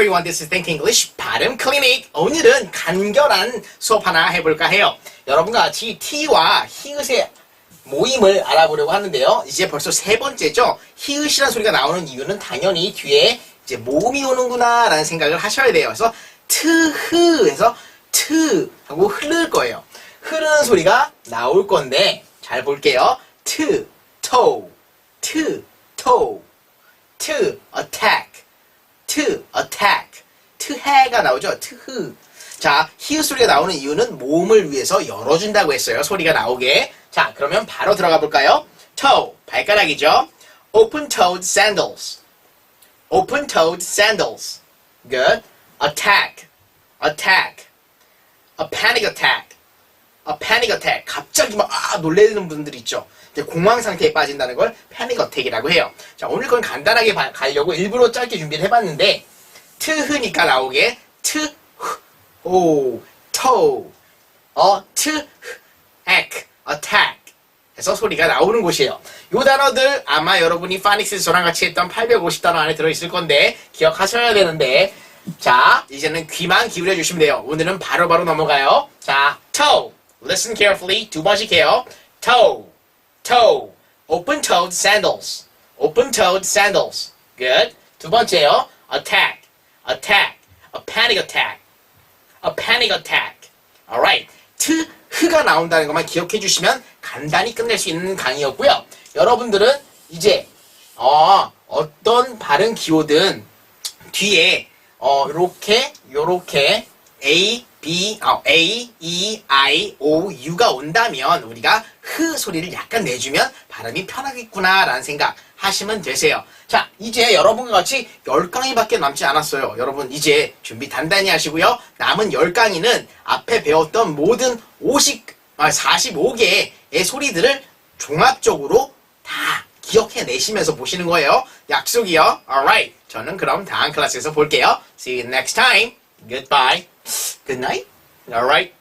everyone. This is Think English 발음 클리닉. 오늘은 간결한 수업 하나 해볼까 해요. 여러분과 같이 T와 히읗의 모임을 알아보려고 하는데요. 이제 벌써 세 번째죠. 히읗이라는 소리가 나오는 이유는 당연히 뒤에 이제 모음이 오는구나라는 생각을 하셔야 돼요. 그래서 트흐에서 트 하고 흐를 거예요. 흐르는 소리가 나올 건데 잘 볼게요. 트, 토, 트, 토, 트, attack, 트, attack, 트해가 나오죠. 트흐. 자, 히읗 소리가 나오는 이유는 모음을 위해서 열어준다고 했어요. 소리가 나오게. 자, 그러면 바로 들어가 볼까요? toe, 발가락이죠. open-toed sandals. open-toed sandals. Good. attack, attack. a panic attack. a panic attack. 갑자기 막, 아, 놀래는 분들 있죠. 공황 상태에 빠진다는 걸 패닉 어택이라고 해요. 자, 오늘 그건 간단하게 봐- 가려고 일부러 짧게 준비를 해봤는데, 트흐니까 나오게, 트, 흐, 오, 토, 어, 트, 액, attack. 해서 소리가 나오는 곳이에요. 요 단어들 아마 여러분이 파닉스 저랑 같이 했던 850단어 안에 들어있을 건데, 기억하셔야 되는데, 자, 이제는 귀만 기울여 주시면 돼요. 오늘은 바로 바로 넘어가요. 자, toe. Listen carefully. 두 번씩 해요. toe, toe. Open-toed sandals. Open-toed sandals. Good. 두 번째요. attack, attack. A panic attack. A panic attack. Alright. 트, 흐가 나온다는 것만 기억해 주시면 간단히 끝낼 수 있는 강의였고요. 여러분들은 이제 어, 어떤 발음 기호든 뒤에 어 요렇게 요렇게 A, B, 아, A, E, I, O, U가 온다면 우리가 흐 소리를 약간 내주면 발음이 편하겠구나라는 생각 하시면 되세요. 자, 이제 여러분과 같이 10강의밖에 남지 않았어요. 여러분 이제 준비 단단히 하시고요. 남은 10강의는 앞에 배웠던 모든 50, 아, 45개의 소리들을 종합적으로 다 기억해 내시면서 보시는 거예요. 약속이요. Alright. 저는 그럼 다음 클래스에서 볼게요. See you next time. Goodbye. Good night. Alright.